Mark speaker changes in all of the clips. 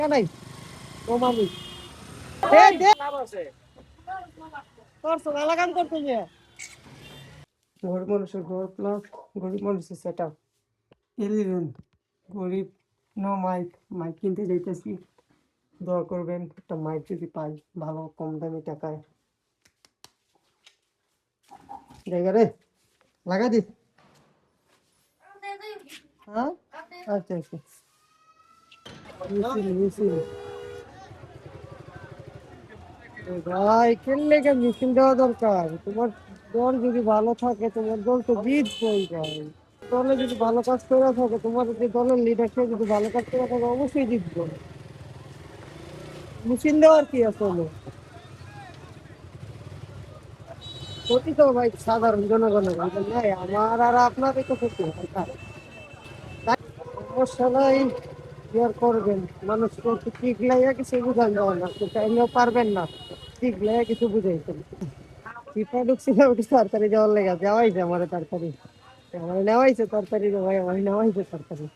Speaker 1: নাই। ও মামি। দে। দে তোর সোনালা কাম করতে নিয়ে গরিব মানুষের ঘর প্লাস গরিব মানুষের সেট আপ এলিভেন গরিব নো মাইক মাইক কিনতে যাইতেছি। দোয়া করবেন একটা মাইক যদি পাই ভালো কম দামি টাকায়। জায়গা রে লাগা দি। হ্যাঁ? আচ্ছা আচ্ছা। ভাই খেললে কে মিছিল দেওয়া দরকার তোমার দল যদি ভালো থাকে তোমার দল তো জিতবই ভাই দলে যদি ভালো কাজ করে থাকে তোমার যে দলের লিডার সে যদি ভালো কাজ করে থাকে অবশ্যই জিতবো মিছিল দেওয়ার কি আসলে ক্ষতি তো ভাই সাধারণ জনগণের আমার আর আপনারই তো ক্ষতি হয় সমস্যা কি আর করবেন? মানুষ তো ঠিক লাগে কিছু বুঝান যায় না চাইলেও পারবেন না। ঠিক লাগে কিছু তাড়াতাড়ি যাওয়ার লেগে যাওয়াইছে আমার তাড়াতাড়ি। আমার নেওয়াইছে তাড়াতাড়ি ভাই আমার নেওয়াইছে তাড়াতাড়ি।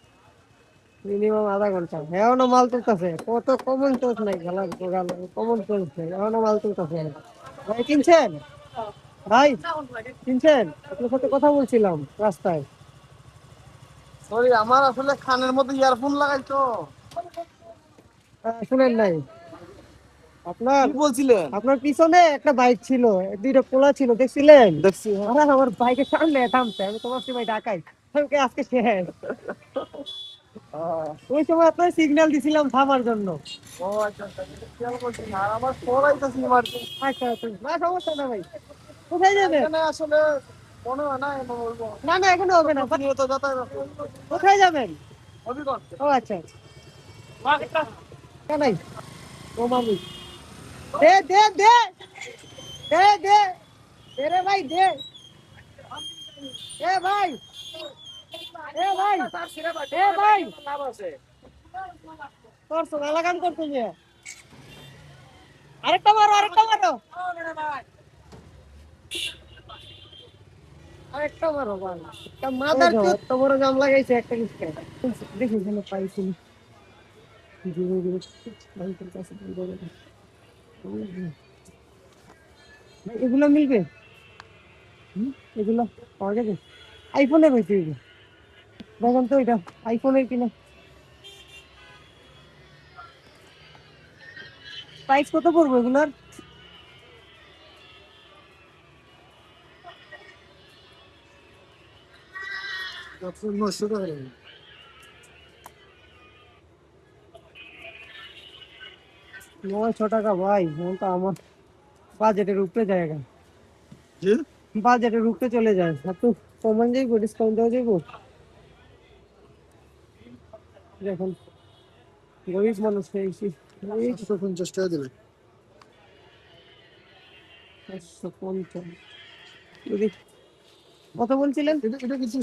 Speaker 1: মিনিমাম আধা ঘণ্টা। এখনও মাল তুলতেছে। কত কমন চোখ নাই গেলাম কমন চলছে এখনও মাল তুলতেছে। ভাই কিনছেন? ভাই কিনছেন? আপনার সাথে কথা বলছিলাম রাস্তায়।
Speaker 2: সরি আমার আসলে কানের মধ্যে ইয়ারফোন লাগাই তো
Speaker 1: আহ, শুনেন নাই। আপনার
Speaker 2: বলছিলেন?
Speaker 1: আপনার পিছনে একটা বাইক ছিল দুইটা পোলা ছিল দেখছিলেন?
Speaker 2: দেখছি
Speaker 1: আরে আমার বাইকের সামনে থামছে আমি তোমার ভাই ঢাকাই আমি আজকে শেষ। ওই সময় আপনার সিগন্যাল দিছিলাম থামার জন্য।
Speaker 2: ও আচ্ছা আচ্ছা না আর আমার ফোন আইতাছি ইমার্জেন্সি
Speaker 1: আচ্ছা আচ্ছা। না সমস্যা না ভাই। কোথায় যাবেন?
Speaker 2: আসলে মনে হয় না এমন বলব
Speaker 1: না না এখনও হবে না।
Speaker 2: প্রতিনিয়ত যাতায়াত
Speaker 1: কোথায় যাবেন? ও আচ্ছা আচ্ছা। ও মামি। দে দে দে। দে দে। দে রে ভাই দে। এ ভাই। এ ভাই। এ ভাই।
Speaker 2: লাভ আছে
Speaker 1: তোর সঙ্গে লাগান করতে যে আরেকটা মারো আরেকটা মারো। আরেকটা মারো ভাই মাদার তো বড় জাম লাগাইছে একটা কিছু দেখি যেন পাইছি। ধীরে ধীরে বাইকের কাছে দিয়ে দেবে। ভাই, এগুলো মিলবে? হুম, এগুলো পাওয়া যাবে? আইফোনের হয়েছে এগুলো। দেখেন তো এটা আইফোনের কিনা। প্রাইস কত পড়বে এগুলোর?
Speaker 2: নশো টাকা
Speaker 1: ভাই ফোনটা আমার বাজেটের উপরে
Speaker 2: জি
Speaker 1: বাজেটের উপরে চলে যায়। কমান যাইবো ডিসকাউন্ট দেওয়া যাইবো দেখুন গরিব মানুষ
Speaker 2: একশো পঞ্চাশ টাকা দেবে।
Speaker 1: একশো পঞ্চাশ। কত বলছিলেন?
Speaker 2: এটা এটা কিছু?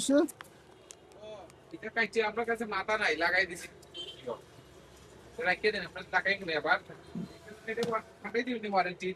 Speaker 3: এটা কাইছে আপনার কাছে মাথা নাই, লাগাই দিছি। রাখিয়ে দেন, আপনার টাকাই নেই আবার। এটা পাঠাই দিবেন ওয়ারেন্টি